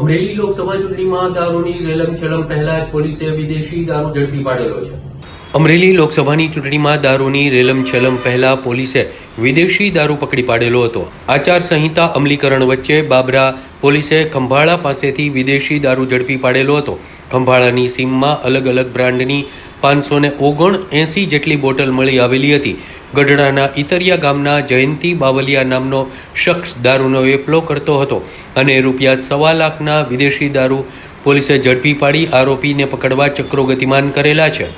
અમરેલી લોકસભા ચૂંટણીમાં દારૂની રેલમ છેલમ પહેલા પોલીસે વિદેશી દારૂ ઝડપી પાડેલો છે. અમરેલી લોકસભાની ચૂંટણીમાં દારૂની રેલમ છેલમ પહેલા પોલીસે વિદેશી દારૂ પકડી પાડેલો હતો. આચાર સંહિતા અમલીકરણ વચ્ચે બાબરા પોલીસે ખંભાળા પાસેથી વિદેશી દારૂ ઝડપી પાડેલો હતો. ખંભાળાની સીમમાં અલગ અલગ બ્રાન્ડની પાંચસો ને ઓગણ એંસી જેટલી બોટલ મળી આવેલી હતી. ગઢડાના ઇતરિયા ગામના જયંતિ બાવલિયા નામનો શખ્સ દારૂનો વેપલો કરતો હતો અને રૂપિયા સવા લાખના વિદેશી દારૂ પોલીસે ઝડપી પાડી આરોપીને પકડવા ચક્રો ગતિમાન કરેલા છે.